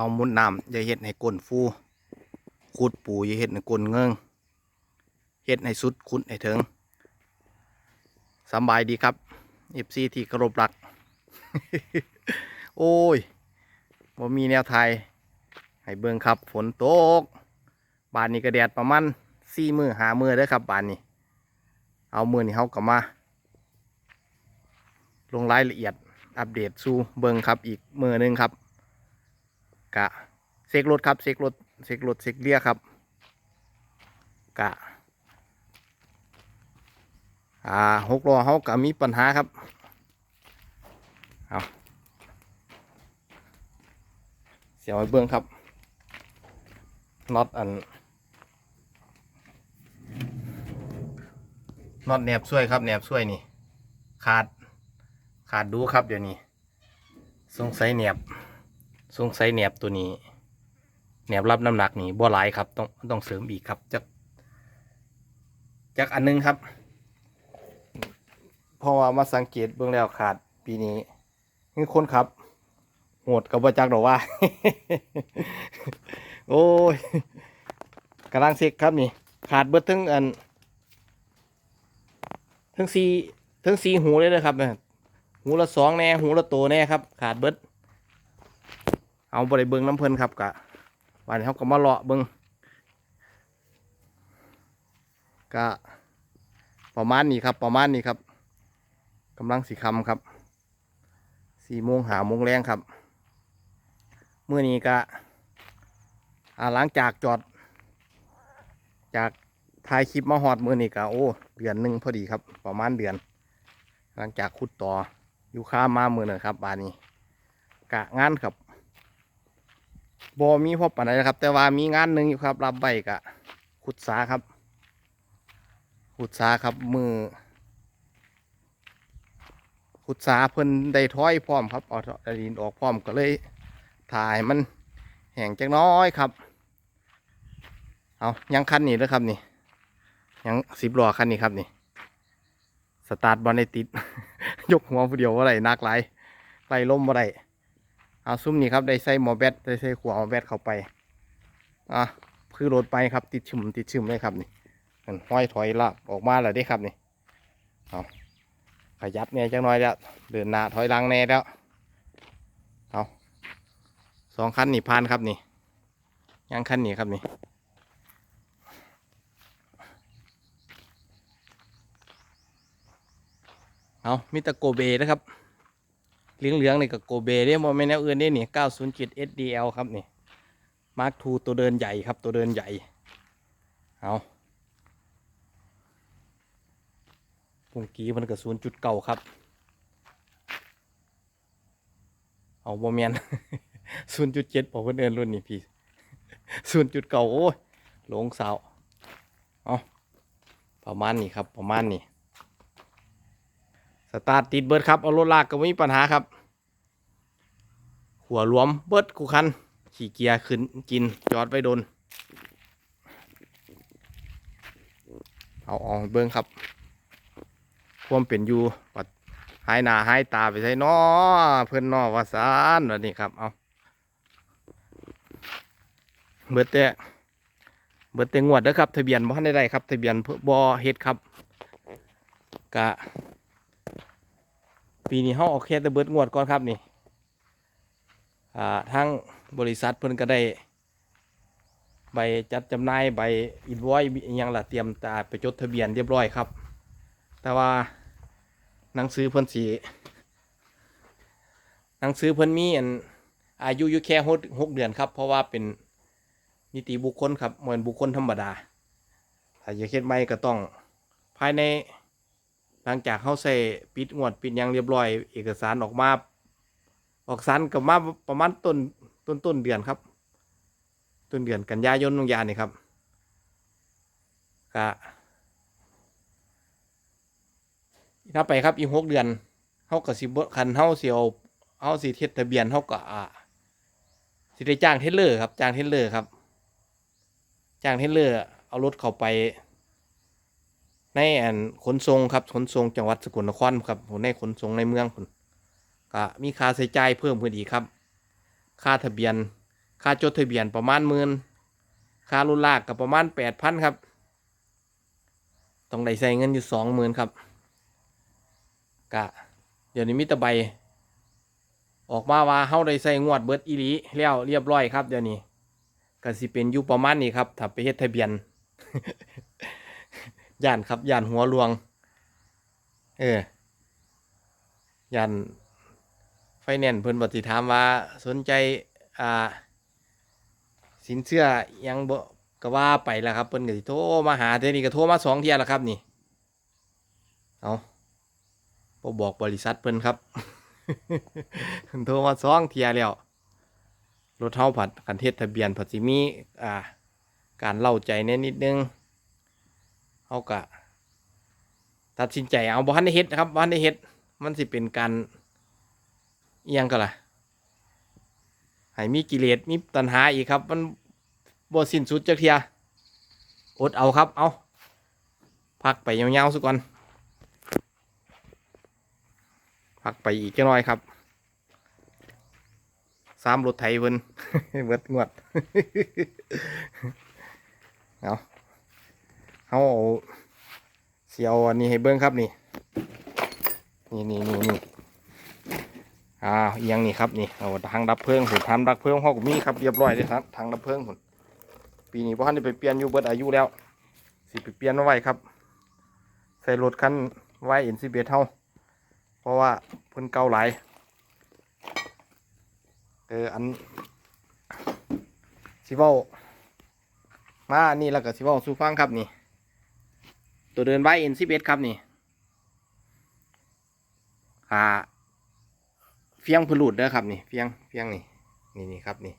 เอามุดน้ำอย่าเฮ็ดให้ก้นฟูขุดปูอย่าเฮ็ดให้ก้นเงิงเฮ็ดให้สุดขุดให้ถึงสบายดีครับเอฟซีที่เคารพรัก โอ้ยบ่มีแนวไทย ให้เบิ่งครับ ฝนตก บานนี้ก็แดดประมาณสี่มือหามือเด้อครับบานนี้ เอามือนี่เขากลับมา ลงรายละเอียดอัปเดตสู่เบิ่งครับอีกมือหนึงครับ กะเซกรถครับเซกรถเซกรถเซกเลียครับกะอ่าหกล้อเขากะมีปัญหาครับเอาเสียวให้เบื้องครับน็อตอันน็อตแหนบช่วยครับแหนบช่วยนี่ ขาด ขาดดูครับเดี๋ยวนี้ สงสัยแหนบ สงสัยแหนบตัวนี้แหนบรับน้ำหนักนี่บ่หลายครับ ต้องต้องเสริมอีกครับจากจากอันหนึงครับเพราะว่ามาสังเกตเบื้องแล้วขาดปีนี้นี่คนครับโหดกับว่าจักดอว่า โอ้ยกำลังเซ็กครับนี่ ขาดเบิดทั้งอันทั้งสีทั้งสีหูเลยนะครับเนี่ยหูละสองแน่หูละโตแน่ครับ ขาดเบิด เอาบริเบิงน้ำเพลินครับกะวันนี้เขาก็มาเลาะเบิงกะประมาณนี้ครับ ประมาณนี้ครับกำลังสีคำครับสี่โมงหาโมงแรงครับเมื่อนี้กะอาหลังจากจอด จากถ่ายคลิปมาหอดมือนี้กะโอ้เดือนหนึ่งพอดีครับ ประมาณเดือน หลังจากขุดต่ออยู่ข้ามมามือหนึ่งครับบานนี้กะงานครับ บอมีพบปานใดนะครับ แต่ว่ามีงานหนึ่งอยู่ครับ รับใบกะขุดสาครับ ขุดสาครับมือ ขุดสาเพิ่นได้ถ้อยพร้อมครับเอาดินออกพร้อมก็เลยถ่ายมันแห้งจักน้อยครับ เอายังคันนี้เลยครับนี่ ยังสิบล้อคันนี้ครับนี่ สตาร์ทบอลในติด ยกหัวผู้เดียวว่าไรนักไรไล่ล้มว่าไร เอาซุ้มนี่ครับได้ใส่หมอแบตได้ใส่ขวดหมอแบตเข้าไปอะคือรถไปครับติดชึมติดชึมเลยครับนี่มันห้อยถอยลากออกมาแล้วได้ครับนี่เอาขยับเนี่ยจังน้อยแล้วเดินหน้าถอยหลังแน่แล้วเอาสองคันนี่พานครับนี่ยังคันนี้ครับนี่เอามิตรโกเบนะครับ เหลืองเหลืองนี่กับโกเบเนี่ยโมเมนต์แนวอื่นนี่นี่907 SDL ครับนี่มาร์คทูตัวเดินใหญ่ครับ ตัวเดินใหญ่ เอาปุ่งกีมันกับ0.9ครับ เอาโมเมน0.7บอกว่าเดินรุ่นนี่พี่0.9โอ้ยหลงสาว เอาประมาณนี้ครับ ประมาณนี้ สตาร์ทติดเบิร์ดครับเอารถลากก็ไม่มีปัญหาครับ หัวหลวมเบิร์ดกูคัน ขี่เกียร์ขึ้นกินจอดไว้โดน เอาออกเบิ้งครับ ความเป็นอยู่ปัดหายหน้าหายตาไปใส่นอเพื่อนนอวาสานแบบนี้ครับ เอาเบิดแต่เบิดแต่งวดเด้อครับ ทะเบียนบ่ทันได้ได้ครับ ทะเบียนบ่เฮ็ดครับกะ ปีนี้เขาเอาแค่แต่เบิดงวดก่อนครับนี่อ่าทั้งบริษัทเพิ่นก็ได้ใบจัดจำหน่ายใบอินวอยยังล่ะเตรียมตาไปจดทะเบียนเรียบร้อยครับ แต่ว่าหนังสือเพิ่นสีหนังสือเพิ่นมีอันอายุอยู่แค่หกหกเดือนครับ เพราะว่าเป็นนิติบุคคลครับเหมือนบุคคลธรรมดาถ้าจะเฮ็ดใหม่ก็ต้องภายใน หลังจากเขาใส่ปิดงวดปิดยังเรียบร้อย เอกสารออกมา ออกสารกับมาประมาณต้นต้นต้นเดือนครับ ต้นเดือนกันยายนนงยานี่ครับก็ถ้าไปครับอีกหกเดือนเขาก็สิบคันเขาเสียวเขาสิเทศทะเบียนเขาก็อ่าสิได้จ้างเทเลอร์ครับจ้างเทเลอร์ครับ จ้างเทเลอร์เอารถเข้าไป ในอันขนส่งครับขนส่งจังหวัดสกลนครครับในขนส่งในเมืองพุ่นก็มีค่าใช้จ่ายเพิ่มขึ้นอีกครับ ค่าทะเบียน ค่าจดทะเบียนประมาณหมื่นค่ารุ่นลากกับประมาณแปดพันครับต้องได้ใส่เงินอยู่สองหมื่นครับกะเดี๋ยวนี้มิตรใบ ออกมาว่าเฮาได้ใส่งวดเบิร์ดอีลีแล้วเรียบร้อยครับเดี๋ยวนี้ก็สิเป็นอยู่ประมาณนี้ครับถ้าไปเฮ็ดทะเบียน ย่านครับย่านหัวลวง เออย่านไฟแนนซ์เพิ่นบ่สิถามว่าสนใจอ่าสินเชื่อยังบ่ก็ว่าไปแล้วครับเพิ่นก็สิโทรมาหาเดี๋ยวนี้ก็โทรมาสองเที่ยแล้วครับนี่เอาบ่บอกบริษัทเพิ่นครับเพิ่นโทรมาสองเที่ยแล้วรถเฮาผัดกันเทศทะเบียนผัดสิมีอ่าการเล่าใจแน่นิดนึง เฮาก็ตัดสินใจเอาบ่ทันได้เฮ็ดนะครับบ่ทันได้เฮ็ด มันสิเป็นการเอียงก็ล่ะให้มีกิเลสมีตัณหาอีกครับ มันบ่สิ้นสุดจักเทียอดเอาครับ เอาพักไปยาวๆสักก่อนพักไปอีกจักหน่อยครับสามรถไถเพิ่นเบิดงวดเอา เอาเอาเสียวอันนี้ให้เบิ้งครับนี่ นี่นี่นี่นี่อ่าเอียงนี่ครับนี่เอาทางดับเพลิงผมทำดับเพลิงห้องมีครับเรียบร้อยเลยครับทางดับเพลิงผมปีนี้พ่อท่านได้ไปเปลี่ยนอยู่เบิดอายุแล้วสิไปเปลี่ยนเอาไว้ครับ ใส่รถคันไว้เอ็นซีเบเท่าเพราะว่าเพิ่นเก่าหลายเอออันสิเว้ามาอันนี่แล้วก็สิเว้าสู่ฟังครับนี่ ตัวเดินไว้เอ็นซีเบครับนี่อ่าเฟียงพนลูดเด้อครับนี่เฟียงเฟียงนี่นี่นี่ครับนี่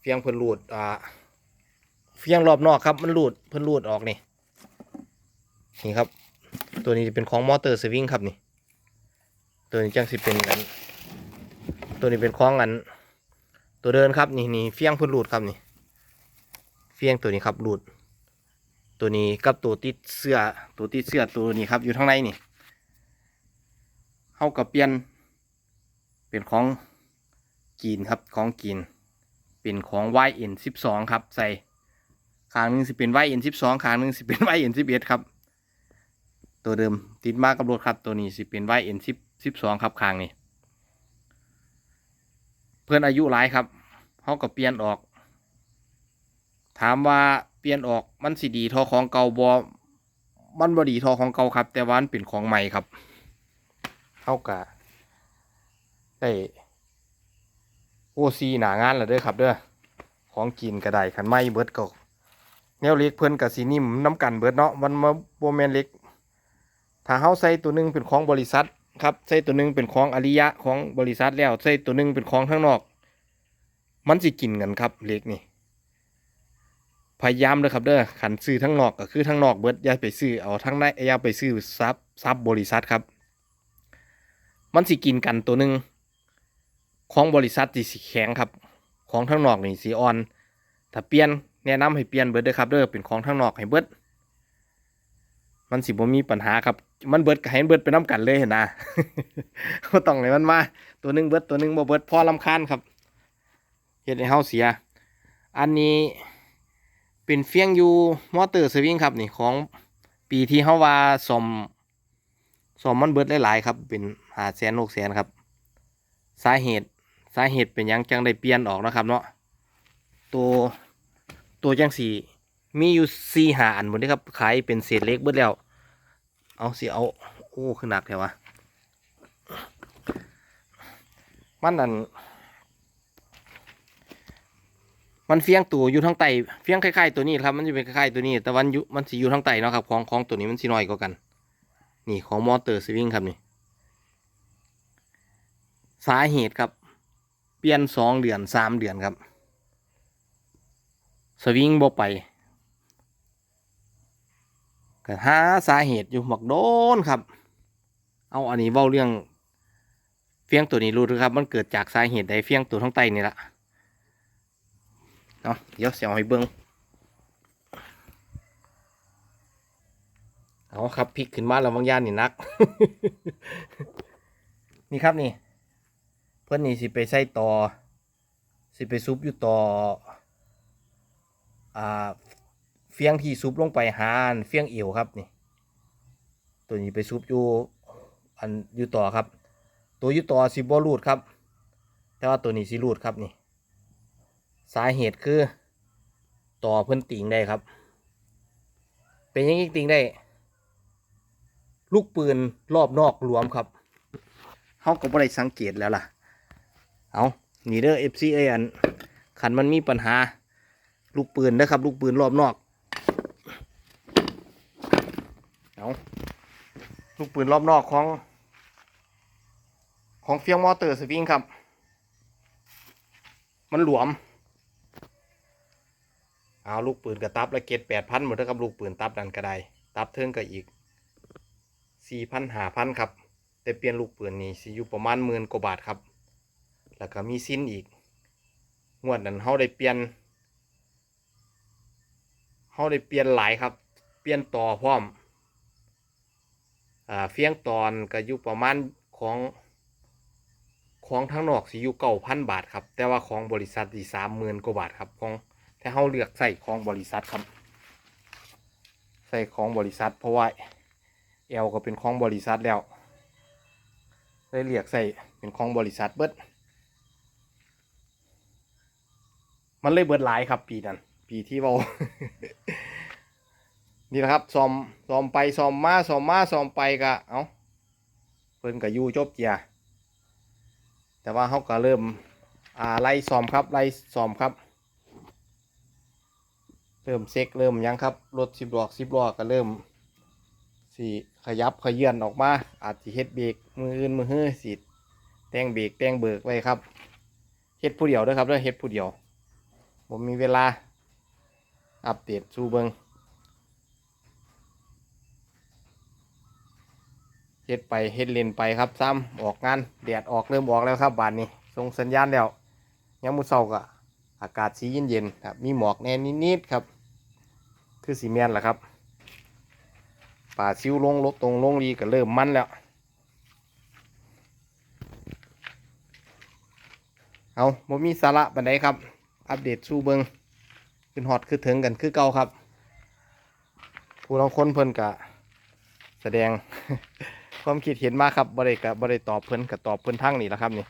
เฟียงเพนลูดอ่าเฟียงรอบนอกครับมันลูดเพิ่นลูดออกนี่นี่ครับ ตัวนี้จะเป็นของมอเตอร์สวิงครับนี่ ตัวนี้จังสิเป็นอันตัวนี้เป็นของอัน ตัวเดินครับนี่นี่เฟียงเพิ่นลูดครับนี่ เฟียงตัวนี้ครับลูด ตัวนี้กับตัวติดเสื้อตัวติดเสื้อตัวนี้ครับอยู่ข้างในนี่เข้ากับเปลี่ยน เป็นของกีนครับของกีนเป็นของ YN12 ครับใส่ขางหนึงสิเป็น YN12 ขางหนึงสิเป็น YN11 ครับ ตัวเดิมติดมากับรถครับตัวนี้สิเป็น YN12 ครับขางนี้เพื่อนอายุหลายครับเขากับเปลี่ยนออก ถามว่า ปลี่ยนออกมันสิดีทอของเก่าบอมันบดีทอของเก่าครับ แต่ว่ามันเป็นของใหม่ครับเท่ากับได้โอซีหนางานแล้วเด้อครับเด้อของกินก็ไดขันไม่เบิดก็แนวเล็กเพิ่อนกับสีนิ่มน้ำกันเบิดเนาะมันมาโบแมนเล็กถ้าเฮาใส่ตัวหนึงเป็นของบริษัทครับใส่ตัวหนึงเป็นของอริยะของบริษัทแล้วใส่ตัวหนึงเป็นของข้างนอก มันสิกินกันครับเล็กนี่ พยายามเลยครับเด้อขันซื้อทั้งนอกก็คือทั้งนอกเบิดอย่าไปซื้อเอาทั้งในอย่าไปซื้อซับซับบริษัทครับ มันสิกินกันตัวหนึ่งของบริษัทที่สีแข็งครับ ของทั้งนอกนี่สีอ่อน ถ้าเปลี่ยนแนะนำให้เปลี่ยนเบิดเด้อครับเด้อเป็นของทั้งนอกให้เบิดมันสิบ่มีปัญหาครับ มันเบิดก็ให้มันเบิดไปน้กันเลยเห็นนะก็ต้องให้มันมา ตัวหนึงเบิดตัวหนึงบ่เบิดพอลำคาญครับเฮ็ดให้เฮาเสีย อันนี้ เป็นเฟียงยูมอเตอร์สวิงครับนี่ของปีที่เฮาว่าสมสมมันเบิดหลายๆครับ เป็นหาแสนหกแสนครับ สาเหตุสาเหตุเป็นยังจังได้เปลี่ยนออกนะครับเนาะตัวตัวจังสีมีอยู่สี่หาอันหมดเลยครับขายเป็นเศษเล็กเบิดแล้ว เอาสิเอาโอ้ขึ้นหนักแถววะมันอัน มันเฟียงตัวอยู่ทางใต้เฟียงคล้ายๆตัวนี้ครับ มันจะเป็นคล้ายๆตัวนี้ แต่วันยู่มันสิอยู่ทางใต้เนาะครับ ของของตัวนี้มันสิน้อยกว่ากัน นี่ของมอเตอร์สวิงครับนี่ สาเหตุครับ เปลี่ยนสองเดือนสามเดือนครับ สวิงบ่ไปก็หาสาเหตุอยู่หมักโดนครับ เอาอันนี้เว้าเรื่องเฟียงตัวนี้รู้ครับ มันเกิดจากสาเหตุใดเฟียงตัวทางใต้นี่ละ เนาะเดี๋ยวเสียงให้เบิ้งเอาครับพลิกขึ้นมาแล้วบางย่านนี่นัก นี่ครับนี่ เพิ่อนนี่สิไปใส่ต่อ สิไปซุปอยู่ต่อ อ่า เฟียงที่ซุปลงไปหานเฟียงเอวครับนี่ ตัวนี้ไปซุปอยู่อันอยู่ต่อครับ ตัวอยู่ต่อสิบ่รูดครับ แต่ว่าตัวนี้สิรูดครับนี่ สาเหตุคือ ต่อเพิ่อนติ่งได้ครับ เป็นยังไงติ่งได้ ลูกปืนรอบนอกหลวมครับเขาก็บ่ได้สังเกตแล้วล่ะ เอานี่เด้อ FC เอยอันขันมันมีปัญหา ลูกปืนนะครับ ลูกปืนรอบนอก เอาลูกปืนรอบนอกของ ของเฟียงมอเตอร์สวิงครับ มันหลวม เอาลูกปืนกับตับละเกตแปดพันหมดแล้วครับลูกปืนตับดันกระไดตับเทิงก็อีกสี่พันหาพันครับ แต่เปลี่ยนลูกปืนนี่สิอยู่ประมาณหมื่นกว่าบาทครับ แล้วก็มีสิ้นอีก งวดนั้นเฮาได้เปลี่ยนเฮาได้เปลี่ยนหลายครับ เปลี่ยนต่อพร้อมอ่าเฟียงตอนก็อยู่ประมาณของของทั้งนอกสิอยู่เก้าพันบาทครับ แต่ว่าของบริษัทสี่สามหมื่นกว่าบาทครับของ ถ้าเฮาเลือกใส่ของบริษัทครับ ใส่ของบริษัท เพราะว่าเอลก็เป็นของบริษัทแล้วเลยเลือกใส่เป็นของบริษัทเบิดมันเลยเบิดหลายครับ ปีนั้นปีที่เรานี่นะครับซอมซอมไปซอมมาซอมมาซอมไปก็เอาเพิ่นก็อยู่จบเจียแต่ว่าเขาก็เริ่มอ่าไล่ซอมครับไล่ซอมครับ เริ่มเซ็กเริ่มยังครับ รถสิบล้อสิบล้อก็เริ่มสีขยับขยื่นออกมา อาจจะเฮ็ดเบรกมืออื่นมือเฮื้อสิแต่งเบรกแต่งเบิกไว้ครับเฮ็ดผู้เดียวด้วยครับเด้อเฮ็ดผู้เดียวผมมีเวลา อัปเดตสู่เบิงเฮ็ดไปเฮ็ดเลนไปครับซ้ำออกงานแดดออกเริ่มออกแล้วครับบานนี้ส่งสัญญาณแล้วยังมุเศร้าก็อากาศสีเย็นเย็นๆครับมีหมอกแน่นิดๆครับ คือสีแมนแหละครับป่าซิวลงลดตรงลงรีก็เริ่มมันแล้ว เอาบ่มีสาระปันไดครับ อัปเดตสู่เบิงขึ้นฮอตคือถึงกันคือเก่าครับ ผู้ลางค้นเพิ่นกะแสดงความคิดเห็นมาครับบ่ได้กะบ่ได้ตอบเพิ่นกะตอบเพิ่นทั้งนี่แหละครับนี่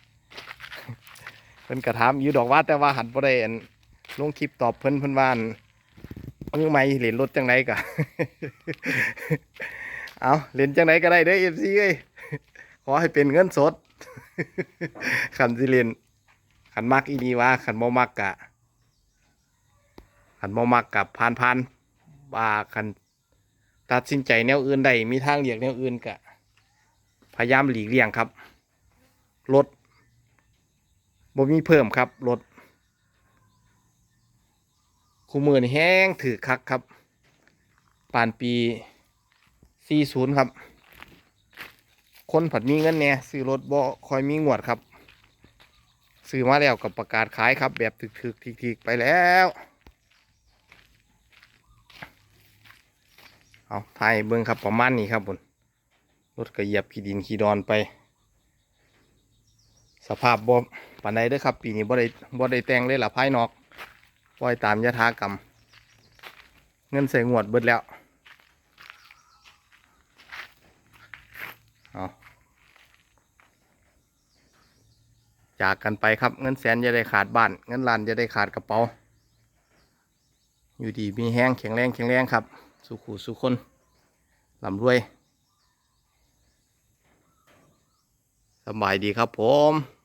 เพิ่นกะถามอยู่ดอกว่าแต่ว่าหันบ่ได้อันลงคลิปตอบเพิ่นเพิ่นว่า อันเอายังไงเหรียญรถจังไดกะเอาเหรียญจังไดก็ได้เด้อ FC เอ้ยขอให้เป็นเงินสดขันสิเหรียญขันมักอีนีว่าขันบ่มักกะขันบ่มักกับผ่านผ่านๆว่าขันตัดสินใจแนวอื่นใดมีทางเลียกแนวอื่นกะ พยายามหลีกเลี่ยงครับลดบ่มีเพิ่มครับลด คู่มือนี่แห้งถือคักครับป่านปี 40 ครับ คนผัดมีเงินเนี่ยซื้อรถบ่คอยมีงวดครับ ซื้อมาแล้วกับประกาศขายครับ แบบถึกๆทิกๆไปแล้วเอาไทยเบิ้งครับประมาณนี้ครับบนรถก็เหยียบขี้ดินขี้ดอนไป สภาพบ่ปานใดเด้อครับ ปีนี้บ่ได้บ่ได้แต่งเลยล่ะภายนอก ปล่อยตามยถากรรม เงินใส่งวดเบิดแล้วเอาจากกันไปครับเงินแสนจะได้ขาดบ้าน เงินล้านจะได้ขาดกระเป๋า อยู่ดีมีแห้งแข็งแรงแข็งแรงครับ สุขูสุคนลำรวยสบายดีครับผม